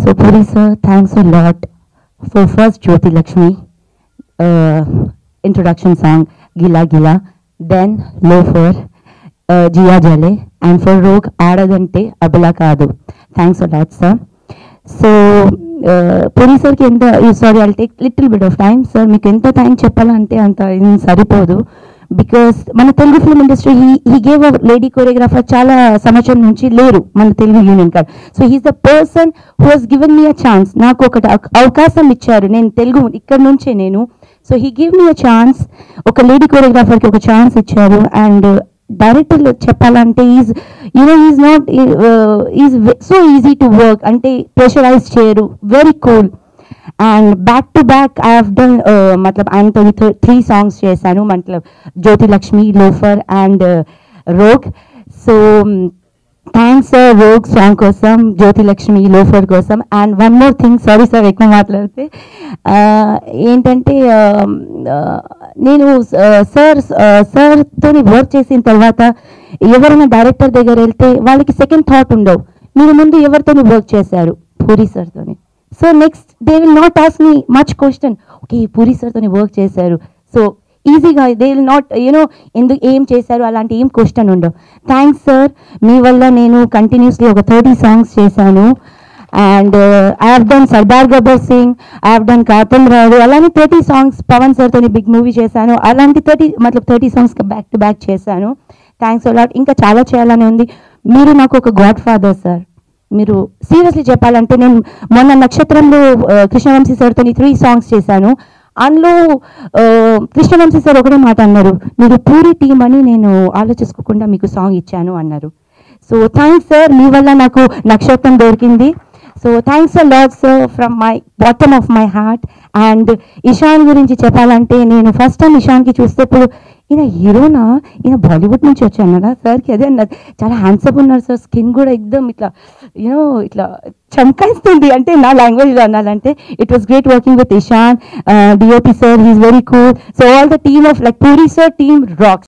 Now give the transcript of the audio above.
So Puri sir, thanks a lot for first Jyoti Lakshmi uh, introduction song Gila Gila, then Loafer, uh, Jia Jale, and for Rogue Adadante Abula Kadu. Thanks a lot, sir. So Puri సార్కి ఎంత sorry I'll take little bit of time sir మీకు ఎంత time చెప్పాలంటే అంత ఏం సరిపోదు because మన Telugu film industry he he gave a lady choreographer చాలా సంవత్సరం నుంచి లేరు మన Telugu union card so he's the person who has given me a chance నాకు ఒక అవకాశం ఇచ్చారు. నేను తెలుగు ఇక్కడ నుంచే నేను. So he give me a chance ఒక లేడీ కొరియోగ్రాఫర్కి ఒక ఛాన్స్ ఇచ్చారు. అండ్ డైరెక్టర్ చెప్పాలంటే is you know is not is so easy to work అంటే ప్రెషరైజ్ చేయరు. Very cool and back to back I have done మతలబ్ ఆయనతో త్రీ సాంగ్స్ చేశాను మతలబ్ Jyothi Lakshmi Loafer and Rogue so thanks sir Rogue song కోసం Jyothi Lakshmi loafer కోసం and one more thing sorry sir ఎక్కువ మాట్లాడితే ఏంటంటే నేను సార్ సార్తో వర్క్ చేసిన తర్వాత ఎవరైనా డైరెక్టర్ దగ్గర వెళ్తే వాళ్ళకి సెకండ్ థాట్ ఉండవు మీరు ముందు ఎవరితో వర్క్ చేశారు Puri సార్తోని so next they will not ask me much question okay Puri సార్తో వర్క్ చేశారు. సో ఈజీగా దే విల్ నాట్ యూనో ఎందుకు ఏం చేశారు? అలాంటి ఏం క్వశ్చన్ ఉండవు. థ్యాంక్స్ సార్ మీ వల్ల నేను కంటిన్యూస్లీ ఒక థర్టీ సాంగ్స్ చేశాను. And I have done Sardaar Gabbar Singh I have done Katamarayudu అలానే థర్టీ సాంగ్స్ పవన్ సార్తో బిగ్ మూవీ చేశాను. అలాంటి thirty మతలబ్ thirty songs back to back చేశాను. థ్యాంక్స్ అలాట్ ఇంకా చాలా చేయాలని ఉంది. మీరు నాకు ఒక గాడ్ ఫాదర్ సార్ మీరు సీరియస్లీ చెప్పాలంటే నేను మొన్న నక్షత్రంలో కృష్ణవంశీ సార్తో త్రీ సాంగ్స్ చేశాను. అందులో కృష్ణవంశీ సార్ ఒకటే మాట అన్నారు. మీరు పూరి టీం అని నేను ఆలోచించుకోకుండా మీకు సాంగ్ ఇచ్చాను అన్నారు. సో థ్యాంక్స్ సార్ మీ వల్ల నాకు నక్షత్రం దొరికింది. So thanks a lot sir from my bottom of my heart and Ishan గురించి చెప్పాలంటే నేను ఫస్ట్ టైం ఇషాన్కి చూసేప్పుడు ఈయన హీరోనా? ఈయన బాలీవుడ్ నుంచి వచ్చానడా సార్కి అదే అన్నది చాలా హ్యాండ్సప్ ఉన్నారు సార్. స్కిన్ కూడా ఎక్దమ్ ఇట్లా యూనో ఇట్లా చమకాయిస్తుంది అంటే నా లాంగ్వేజ్లో అనాలంటే it was great working with Ishan DOP sir he's very cool so all the team of like Puri sir team rocks